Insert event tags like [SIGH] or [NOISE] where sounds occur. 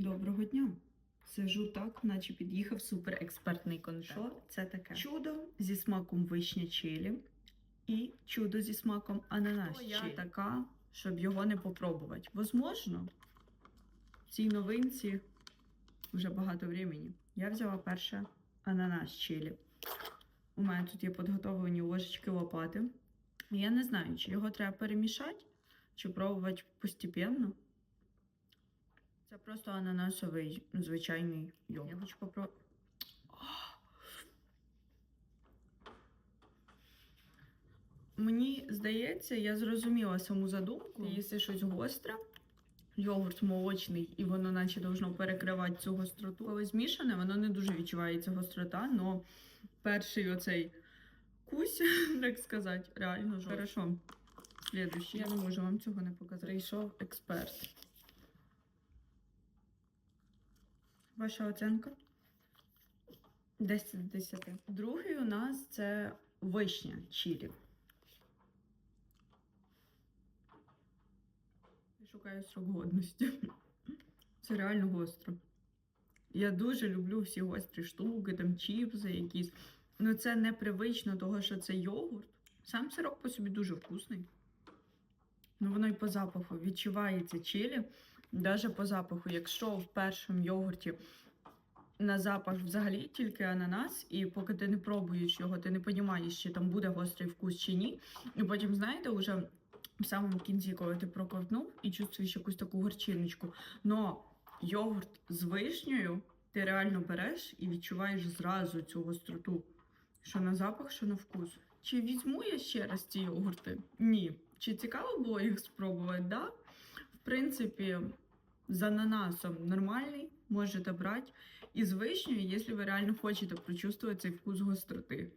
Доброго дня. Сижу так, наче під'їхав суперекспертний контент. Що це таке? Чудо зі смаком вишня чилі і чудо зі смаком ананас Хто Я така, щоб його не попробувати. Возможно, в цій новинці вже багато времени. Я взяла перше ананас чилі. У мене тут є підготовлені ложечки лопати. Я не знаю, чи його треба перемішати, чи пробувати постепенно. Це просто ананасовий звичайний йогурт. Я хочу попробувати. Мені здається, я зрозуміла саму задумку. Якщо щось гостре, йогурт молочний, і воно наче должно перекривати цю гостроту. Коли змішане, воно не дуже відчувається гострота, але перший оцей кусь, [LAUGHS] так сказати, реально жорстко. Хорошо. Слідуючий. Я не можу вам цього не показати. Прийшов експерт. Ваша оценка? 10 з 10. Другий у нас це вишня чилі. Я шукаю срок годності. Це реально гостро. Я дуже люблю всі гострі штуки, там чіпси якісь. Ну це непривично, того що це йогурт. Сам сирок по собі дуже вкусний. Ну, воно і по запаху відчувається чилі. Навіть по запаху, якщо в першому йогурті на запах взагалі тільки ананас, і поки ти не пробуєш його, ти не розумієш, чи там буде гострий вкус чи ні. І потім, знаєте, вже в самому кінці, коли ти проковтнув і чувствуєш якусь таку горчиночку. Но йогурт з вишнею ти реально береш і відчуваєш зразу цю гостроту. Що на запах, що на вкус. Чи візьму я ще раз ці йогурти? Ні. Чи цікаво було їх спробувати? Да. Принципі, з ананасом нормальний, можете брати. І з вишнею, якщо ви реально хочете прочувствувати цей вкус гостроти.